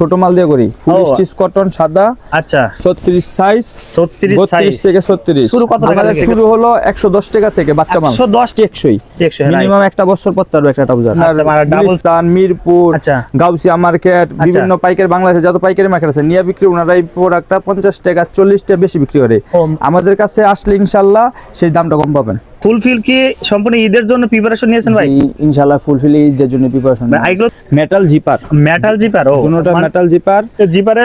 ছোট মাল দিয়ে করি। ফুল স্টিচ কটন সাদা আচ্ছা। ছত্রিশ সাইজ 36 সাইজ থেকে ছত্রিশ। শুরু কত টাকা থেকে? শুরু হলো একশো দশ টাকা থেকে বাচ্চা মাল। 110 টেকসই। টেকসই, right. মিনিমাম একটা বছর পর একটা আচ্ছা, মানে double- গুলিস্তান মিরপুর আচ্ছা। গাউসিয়া মার্কেট বিভিন্ন পাইকারি বাংলাদেশে যত পাইকারি মার্কেট আছে নিয়ে বিক্রি ওনারা এই প্রোডাক্টটা পঞ্চাশ টাকা চল্লিশ টাকা বেশি বিক্রি করে। আমাদের কাছে আসলে ইনশাল্লাহ সেই দামটা কম পাবেন। ফুলফিল কি সম্পূর্ণ ঈদের জন্য প্রিপারেশন নিয়েছেন ভাই? এই ইনশাল্লাহ ফুলফিল ঈদের জন্য preparation metal zipper metal zipper ও। কোনোটা মেটাল জিপার জিপারে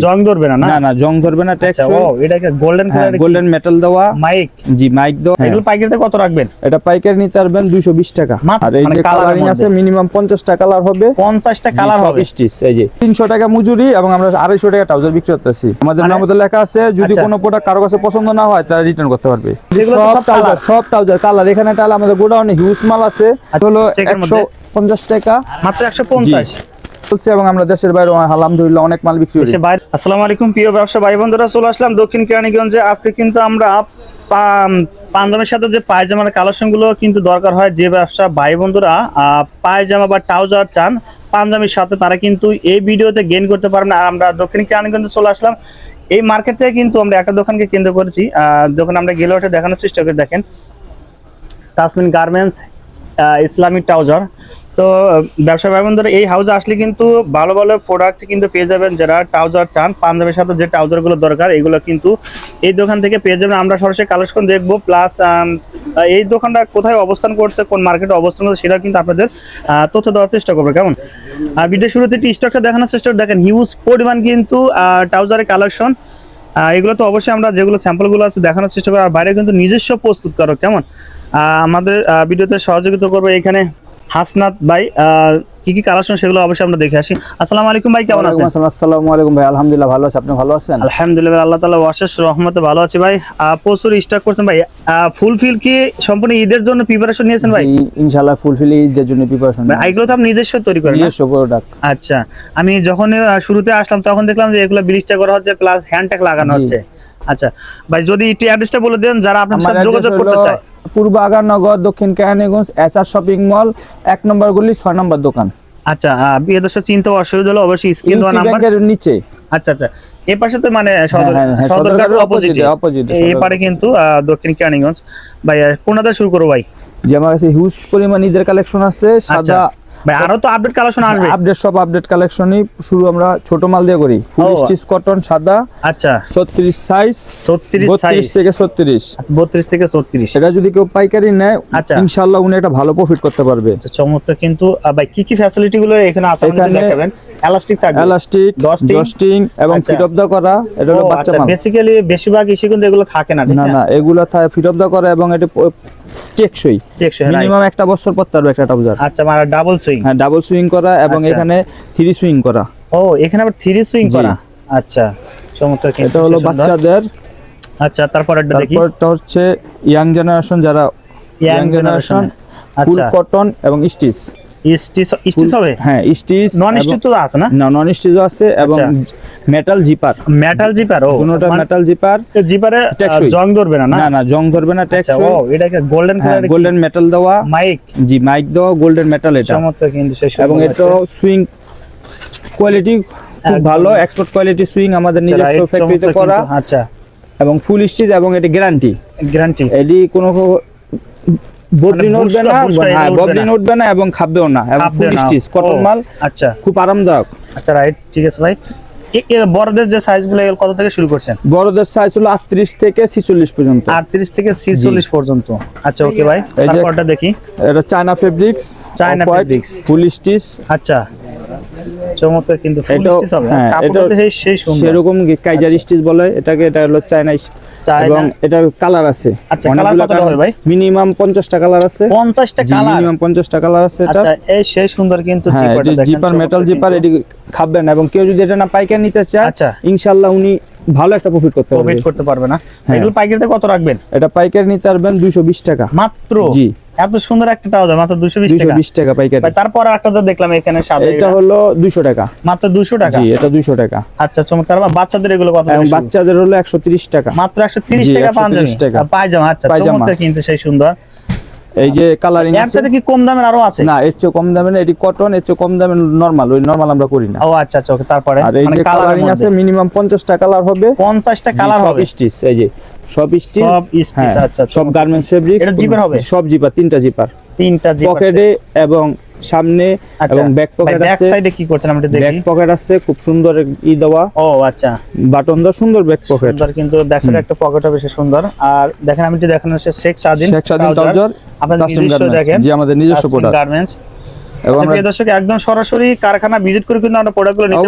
জং ধরবে না না? না জং ধরবে না আচ্ছা টেকসই ও এটা কি গোল্ডেন কালার গোল্ডেন মেটাল দেওয়া। মাইক জি মাইক দেওয়া। এগুলো পাইকারিতে কত রাখবেন? এটা পাইকারি নিতে পারবেন দুইশো বিশ টাকা। আর এই মানে যে কালারিং আছে মিনিমাম পঞ্চাশটা কালার হবে। পঞ্চাশটা কালার হবে। স্টিচ এই যে। তিনশো টাকা মজুরি এবং আমরা আড়াইশো টাকা ট্রাউজার বিক্রি করতেছি। আমাদের মানে- নাম লেখা আছে যদি আচ্ছা। কোনো প্রোডাক্ট কারও কাছে পছন্দ না হয় তারা রিটার্ন করতে পারবে। সব ট্রাউজার সব ট্রাউজার কালার এখানে তাহলে আমাদের গোডাউনে হিউজ মাল আছে। হলো একশো পঞ্চাশ টাকা। মাত্র একশো পঞ্চাশ। চলছে এবং আমরা দেশের বাইরে আলহামদুলিল্লাহ অনেক মাল বিক্রি করি। দেশে বাইরে। আসসালামু আলাইকুম প্রিয় ব্যবসা ভাই বন্ধুরা চলে আসলাম দক্ষিণ কেরানীগঞ্জে। আজকে কিন্তু আমরা পাঞ্জাবের সাথে যে পায়জামার কিন্তু দরকার হয় যে ব্যবসা ভাই বন্ধুরা পায়জামা বা ট্রাউজার চান পাঞ্জাবির সাথে তারা কিন্তু এই ভিডিওতে গেইন করতে পারবেন আর আমরা দক্ষিণ কেরানীগঞ্জে চলে আসলাম। এই মার্কেট থেকে কিন্তু আমরা একটা দোকানকে কেন্দ্র করেছি। আহ, দোকান আমরা গেলে ওটা দেখানোর চেষ্টা করে দেখেন। তাসমিন গার্মেন্টস ইসলামিক ট্রাউজার তো ব্যবসা ভাই এই হাউজে আসলে কিন্তু ভালো ভালো প্রোডাক্ট কিন্তু পেয়ে যাবেন যারা ট্রাউজার চান। পাঞ্জাবের সাথে যে ট্রাউজারগুলো দরকার, এগুলো কিন্তু এই দোকান থেকে পেয়ে যাবেন। আমরা সরাসরি কালেকশন দেখব প্লাস এই দোকানটা কোথায় অবস্থান করছে, কোন মার্কেটে অবস্থান করছে সেটা কিন্তু আপনাদের তথ্য দেওয়ার চেষ্টা করবে। কেমন? ভিডিও শুরুতে একটি স্টকটা দেখানোর চেষ্টা দেখেন হিউজ পরিমাণ কিন্তু ট্রাউজারের কালেকশন এগুলো তো অবশ্যই আমরা যেগুলো স্যাম্পলগুলো আছে দেখানোর চেষ্টা করি আর বাইরে কিন্তু নিজস্ব প্রস্তুত করো কেমন? আমাদের ভিডিওতে সহযোগিতা করবে এখানে হাসনাত ভাই কি কি কালেকশন সেগুলো অবশ্যই আমরা দেখে আসি। আসসালামু আলাইকুম ভাই কেমন আছেন? আসসালামু আলাইকুম ভাই। আলহামদুলিল্লাহ ভালো আছি। আপনি ভালো আছেন? আলহামদুলিল্লাহ আল্লাহ তালা অশেষ রহমতে ভালো আছি ভাই। প্রচুর স্টক করছেন ভাই। ফুলফিল কি সম্পূর্ণ ঈদের জন্য প্রিপারেশন নিয়েছেন ভাই? এই ইনশাল্লাহ ফুলফিল ঈদের জন্য প্রিপারেশন ভাই, এগুলো তো আপনি নিজস্ব তৈরি করেন নিজস্ব প্রোডাক্ট আচ্ছা আমি যখন শুরুতে আসলাম তখন দেখলাম যে এগুলো ব্রিজটা করা হচ্ছে প্লাস হ্যান্ডটেক লাগানো হচ্ছে। আচ্ছা ভাই যদি একটু অ্যাড্রেসটা বলে দেন যারা আপনার সাথে যোগাযোগ করতে চায়। পূর্ব আগারনগর দক্ষিণ কেরানীগঞ্জ এসআর শপিং মল এক নম্বর গলি ছয় নম্বর দোকান। আচ্ছা বিয়ে দর্শক চিন্তা অসুবিধা হলে অবশ্যই স্ক্রিন দেওয়া নাম্বার নিচে। আচ্ছা আচ্ছা। এই পাশে তো মানে সদর হ্যাঁ, হ্যাঁ, সদরঘাটের অপোজিটে opposite, এই পারে কিন্তু দক্ষিণ কেরানীগঞ্জ। ভাই কোনটা শুরু করব ভাই? যে আমার কাছে হিউজ পরিমাণ ঈদের কালেকশন আছে সাদা আচ্ছা ভাই আরও তো আপডেট কালেকশন আসবে। আপডেট সব আপডেট কালেকশনই শুরু আমরা ছোট মাল দিয়ে করি। ফুল স্টিচ কটন সাদা আচ্ছা। ছত্রিশ সাইজ ছত্রিশ সাইজ বত্রিশ থেকে ছত্রিশ। বত্রিশ থেকে ছত্রিশ। সেটা যদি কেউ পাইকারি নেয় আচ্ছা। ইনশাল্লাহ উনি একটা ভালো প্রফিট করতে পারবে। আচ্ছা, চমৎকার কিন্তু ভাই কি কি ফ্যাসিলিটি গুলো এখানে আছে আমাদের দেখাবেন? এলাস্টিক থাকবে। এলাস্টিক? জস্টিং এবং আচ্ছা। ফিট অফ দা করা এটা হলো বাচ্চা মাল বেসিক্যালি বেশিরভাগ ইস্যু কিন্তু এগুলো থাকে না না না? এগুলা থাকে ফিট অফ দা করা এবং এটা টেকসই। মিনিমাম একটা বছর পর তার একটা আচ্ছা মানে ডাবল সুইং হ্যাঁ ডাবল সুইং করা এবং আচ্ছা। এখানে থ্রি সুইং করা। ও এখানে আবার থ্রি সুইং করা? আচ্ছা চমৎকার এটা হলো বাচ্চাদের। আচ্ছা তারপর একটা দেখি। তারপরটা হচ্ছে ইয়াং জেনারেশন যারা ইয়াং জেনারেশন ফুল আচ্ছা। কটন এবং স্টিচ স্টিচ স্টিচ হবে? হ্যাঁ স্টিচ নন স্টিচ তো আছে না? না নন স্টিচও আছে এবং আচ্ছা। মেটাল জিপার মেটাল জিপার ও কোনোটা মেটাল জিপার জিপারে জং ধরবে না না? না না জং ধরবে না আচ্ছা ও এটা গোল্ডেন হ্যাঁ কালার গোল্ডেন মেটাল দেওয়া। মাইক জি মাইক দেওয়া গোল্ডেন মেটাল এটা। চমৎকার কিন্তু এবং এটা সুইং কোয়ালিটি খুব ভালো এক্সপোর্ট কোয়ালিটি সুইং আমাদের নিজস্ব ফ্যাক্টরিতে করা। আচ্ছা। এবং ফুল স্টিচ এবং এটা গ্যারান্টি গ্যারান্টি এটি কোনো ববলিন মানে উঠবে না হ্যাঁ এগুলো উঠবে না। এবং খাবেও না। এবং ফুল স্টিচ কটন মাল আচ্ছা। খুব আরামদায়ক। আচ্ছা রাইট ঠিক আছে ভাই। বড়দের যে সাইজগুলো এগুলো কত থেকে শুরু করছেন? বড়দের সাইজ হলো আটত্রিশ থেকে ছিচল্লিশ পর্যন্ত। আটত্রিশ থেকে ছিচল্লিশ পর্যন্ত। আচ্ছা ওকে ভাই তারপরটা দেখি। এটা China fabrics China fabrics full stitch. আচ্ছা। চমৎকার কিন্তু ফুল স্টিচ হবে। হ্যাঁ, কাপড়টা সেই সুন্দর। সেরকম কাইজার স্টিচ বলে? এটাকে এটা হলো চায়না। এবং এটার কালার আছে। আচ্ছা, হবে ভাই? মিনিমাম পঞ্চাশটা কালার আছে। কালার মিনিমাম পঞ্চাশটা কালার আছে এটা। আচ্ছা এই সেই সুন্দর কিন্তু হ্যাঁ জিপারটা দেখেন, জিপার মেটাল জিপার এটি খাবেন এবং কেউ যদি এটা না পাইকারি নিতে চায় আচ্ছা। ইনশাআল্লাহ উনি ভালো একটা প্রফিট করতে পারবে। প্রফিট করতে পারবে না। হ্যাঁ। এগুলো পাইকারিতে কত রাখবেন? এটা পাইকারি নিতে পারবেন দুইশো বিশ টাকা। মাত্র? জি। এত সুন্দর একটা মাত্র দুশো বিশ দুইশো টাকা বিশ টাকা পাইকারি। তারপর একটা দেখলাম এখানে সাদা এটা। হলো টাকা। মাত্র টাকা? জি এটা টাকা। আচ্ছা চমৎকার। বাচ্চাদের এগুলো কত? বাচ্চাদের হলো একশো তিরিশ টাকা। মাত্র একশো তিরিশ জি, টাকা 130 পাঞ্জাবি টাকা। পায়জামা আচ্ছা। কিন্তু সেই সুন্দর। এই যে কালারিং এর সাথে কি কম দামের আরও আছে? না এর চেয়ে কম দামে না এটি কটন এর চেয়ে কম দামে নরমাল ওই নরমাল আমরা করি না। ও আচ্ছা আচ্ছা তারপরে আর এই মানে যে কালারিং আছে। মিনিমাম পঞ্চাশটা কালার হবে। 50টা কালার হবে। স্টিচ এই যে। সব স্টিচ সব স্টিচ আচ্ছা সব গার্মেন্টস ফেব্রিক এটা জিপার হবে? সব জিপার তিনটা জিপার তিনটা জিপার পকেটে এবং সামনে আচ্ছা। এবং ব্যাক পকেট ব্যাক সাইডে কি করছেন? আমরা একটু ব্যাক পকেট আছে খুব সুন্দর ই দেওয়া। ও আচ্ছা। বাটন দেওয়া সুন্দর ব্যাক পকেট সুন্দর কিন্তু ব্যাক সাইডে একটা পকেট হবে সে সুন্দর। আর দেখেন আমি একটু দেখানো হচ্ছে শেখ স্বাধীন শেখ কাস্টম নিজস্ব দেখেন। জি আমাদের নিজস্ব প্রোডাক্ট গার্মেন্টস এবং আচ্ছা প্রিয় দর্শক একদম সরাসরি কারখানা ভিজিট করে কিন্তু আমরা প্রোডাক্টগুলো নিতে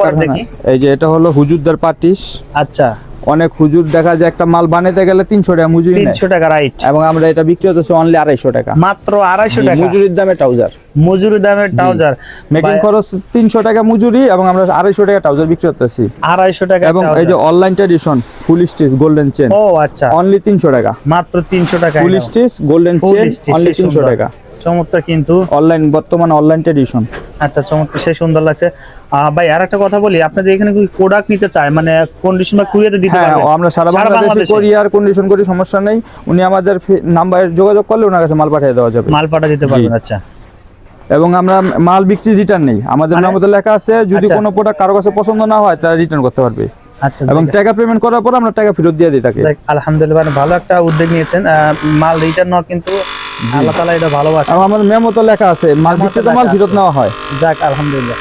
পারব। দেখি। এই যে এটা হলো হুজুরদার পাটিস। আচ্ছা। অনেক হুজুর দেখা যায় একটা মাল বানাইতে গেলে তিনশো টাকা মজুরি তিনশো টাকা রাইট এবং আমরা এটা বিক্রি হচ্ছে অনলি আড়াইশো টাকা। মাত্র আড়াইশো টাকা। মজুরির দামে ট্রাউজার মজুরি দামের ট্রাউজার মেকিং খরচ তিনশো টাকা মজুরি এবং আমরা আড়াইশো টাকা ট্রাউজার বিক্রি করতেছি। আড়াইশো টাকা এবং এই যে। Online tradition full stitch golden chain ও আচ্ছা। অনলি তিনশো টাকা। মাত্র তিনশো টাকা full stitch golden chain only তিনশো টাকা। চমৎকার কিন্তু। অনলাইন বর্তমানে অনলাইন ট্রেডিশন আচ্ছা চমৎকার সেই সুন্দর লাগছে। ভাই আর একটা কথা বলি আপনাদের এখানে কি প্রোডাক্ট নিতে চায় মানে কন্ডিশন বা কুরিয়াতে দিতে হ্যাঁ পারবেন আমরা সারা বাংলাদেশে? কোরিয়ার কন্ডিশন করি সমস্যা নেই। উনি আমাদের নাম্বারে যোগাযোগ করলে ওনার কাছে মাল পাঠিয়ে দেওয়া যাবে। মাল পাঠা দিতে পারবেন আচ্ছা। এবং আমরা মাল বিক্রি রিটার্ন নেই। আমাদের মানে- নামের লেখা আছে যদি আচ্ছা। কোনো প্রোডাক্ট কারও কাছে পছন্দ না হয় তারা রিটার্ন করতে পারবে। আচ্ছা এবং টাকা পেমেন্ট করার পর আমরা টাকা ফেরত দিয়ে দিই তাকে। আলহামদুলিল্লাহ মানে ভালো একটা উদ্যোগ নিয়েছেন। মাল রিটার্ন নেওয়া কিন্তু আল্লাহ তালা এটা ভালোবাসে। এবং আমাদের মেমো তো লেখা আছে মাল মেমোতে বিক্রিত মাল ফেরত নেওয়া হয়। যাক আলহামদুলিল্লাহ।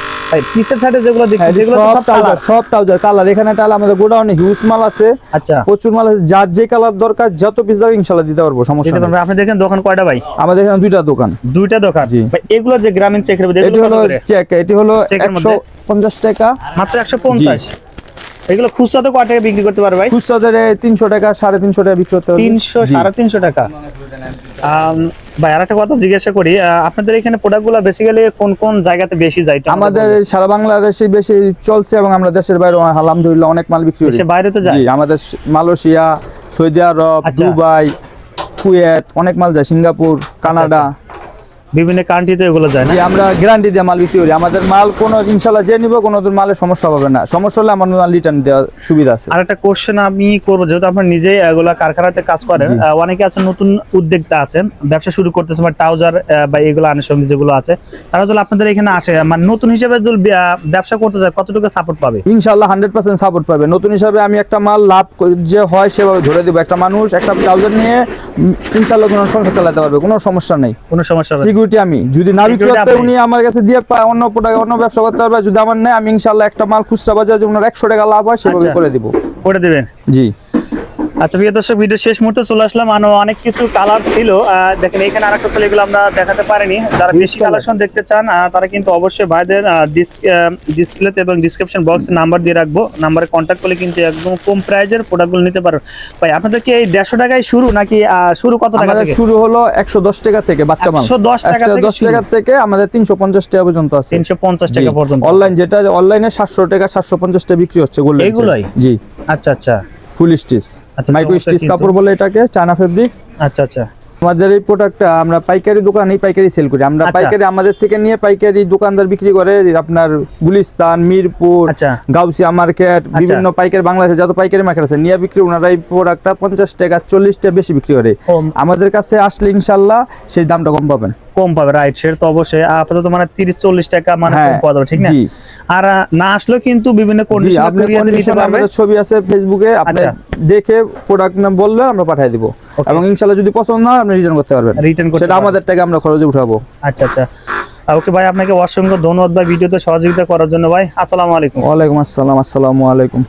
পিসের সাইডে যেগুলো দেখছি যেগুলো সব সব ট্রাউজার সব ট্রাউজার কালার এখানে তাহলে আমাদের গোডাউনে হিউজ মাল আছে আচ্ছা। প্রচুর মাল আছে যার যে কালার দরকার যত পিস দরকার দিতে পারব সমস্যা নেই। আপনি দেখেন দোকান কয়টা ভাই? আমাদের এখানে দুইটা দোকান। দুইটা দোকান? জি। এগুলো যে গ্রামীণ এটি হলো চেক এটি হলো চেকের একশো পঞ্চাশ টাকা। মাত্র একশো পঞ্চাশ? এগুলো খুচরাতে কয় টাকা বিক্রি করতে পারবে ভাই? খুচরা তিনশো টাকা সাড়ে তিনশো টাকা বিক্রি করতে তিনশো। সাড়ে তিনশো টাকা। ভাই আর একটা কথা জিজ্ঞাসা করি আপনাদের এখানে প্রোডাক্টগুলো বেসিক্যালি কোন কোন জায়গাতে বেশি যায় আমাদের সারা বাংলাদেশে বেশি চলছে এবং আমরা দেশের বাইরে আলহামদুলিল্লাহ অনেক মাল বিক্রি করি। বাইরে তো যায়? জি আমাদের মালয়েশিয়া সৌদি আরব আচ্ছা। দুবাই কুয়েত অনেক মাল যায়। সিঙ্গাপুর কানাডা বিভিন্ন কান্ট্রিতে এগুলো যায় না। আমরা গ্যারান্টি দিয়ে মাল বিক্রি করি। আমাদের মাল কোনো ইনশাল্লাহ যে নিব কোনো দিন মালের সমস্যা হবে না। সমস্যা হলে আমার মাল রিটার্ন দেওয়ার সুবিধা আছে। আর একটা কোশ্চেন আমি করব যেহেতু আপনার নিজেই এগুলা কারখানাতে কাজ করেন অনেকে আছেন নতুন উদ্যোক্তা আছেন ব্যবসা শুরু করতেছে বা ট্রাউজার বা এগুলো আনুষঙ্গিক যেগুলো আছে তারা যদি আপনাদের এখানে আসে মানে নতুন হিসেবে যদি ব্যবসা করতে যায় কতটুকু সাপোর্ট পাবে? ইনশাল্লাহ হান্ড্রেড পার্সেন্ট সাপোর্ট পাবে। নতুন হিসাবে আমি একটা মাল লাভ যে হয় সেভাবে ধরে দেবো। একটা মানুষ একটা ট্রাউজার নিয়ে ইনশাল্লাহ কোনো সংসার চালাতে পারবে কোনো সমস্যা নেই। কোনো সমস্যা। সিকিউরিটি আমি। যদি না বিক্রি করতে উনি আমার কাছে দিয়ে অন্য প্রোডাক্ট অন্য ব্যবসা করতে পারবে যদি আমার নেই আমি ইনশাল্লাহ একটা মাল খুচরা বাজার যেমন একশো টাকা লাভ হয় সেভাবে আচ্ছা। করে দিব। করে দিবেন? জি। আচ্ছা প্রিয় দর্শক ভিডিও শেষ মুহূর্তে চলে আসলাম। আরও অনেক কিছু কালার ছিল। দেখেন এখানে আরেকটা ছিল এগুলো আমরা দেখাতে পারিনি। যারা বেশি কালেকশন দেখতে চান তারা কিন্তু অবশ্যই ভাইদের ডিসপ্লেতে এবং ডিসক্রিপশন বক্সে নাম্বার দিয়ে রাখব। নাম্বারে কন্ট্যাক্ট করলে কিন্তু একদম কম প্রাইজের প্রোডাক্টগুলো নিতে পারো। ভাই আপনাদের কি এই দেড়শো টাকায় শুরু নাকি শুরু কত টাকা শুরু হলো একশো দশ টাকা থেকে বাচ্চা মাল। 110 টাকা দশ। টাকা থেকে আমাদের তিনশো পঞ্চাশ টাকা পর্যন্ত আছে। তিনশো পঞ্চাশ টাকা পর্যন্ত। অনলাইন যেটা অনলাইনে সাতশো টাকা সাতশো পঞ্চাশ টাকা বিক্রি হচ্ছে এগুলোই? জি। আচ্ছা আচ্ছা। Full stitch. আচ্ছা, মাইক্রো স্টিচ কাপড় বলে এটাকে চায়না ফেব্রিক্স আচ্ছা আচ্ছা। আমাদের এই প্রোডাক্টটা আমরা পাইকারি দোকানেই পাইকারি সেল করি। আমরা আচ্ছা। পাইকারি আমাদের থেকে নিয়ে পাইকারি দোকানদার বিক্রি করে আপনার গুলিস্তান মিরপুর আচ্ছা। গাউসিয়া মার্কেট বিভিন্ন পাইকারি বাংলাদেশে যত পাইকারি মার্কেট আছে নিয়ে বিক্রি ওনারা এই প্রোডাক্টটা পঞ্চাশ টাকা চল্লিশ টাকা বেশি বিক্রি করে। আমাদের কাছে আসলে ইনশাল্লাহ সেই দামটা কম পাবেন। কম পাবে রাইট সেটা তো অবশ্যই। আপাতত মানে তিরিশ চল্লিশ টাকা মানে কম হ্যাঁ পাওয়া যাবে ঠিক না? আর না আসলেও কিন্তু বিভিন্ন কন্ডিশন আপনি নিতে condition ছবি আছে ফেসবুকে আপনি আচ্ছা। দেখে প্রোডাক্ট নাম বললে আমরা পাঠিয়ে দিব। এবং ইনশাল্লাহ যদি পছন্দ না হয় আপনি রিটার্ন করতে পারবেন। রিটার্ন করতে সেটা আমাদের টাকা আমরা খরচে উঠাবো। আচ্ছা আচ্ছা। ওকে ভাই আপনাকে অসংখ্য ধন্যবাদ ভাই ভিডিওতে সহযোগিতা করার জন্য ভাই। আসসালামু আলাইকুম। ওয়ালাইকুম আসসালাম আসসালামু আলাইকুম।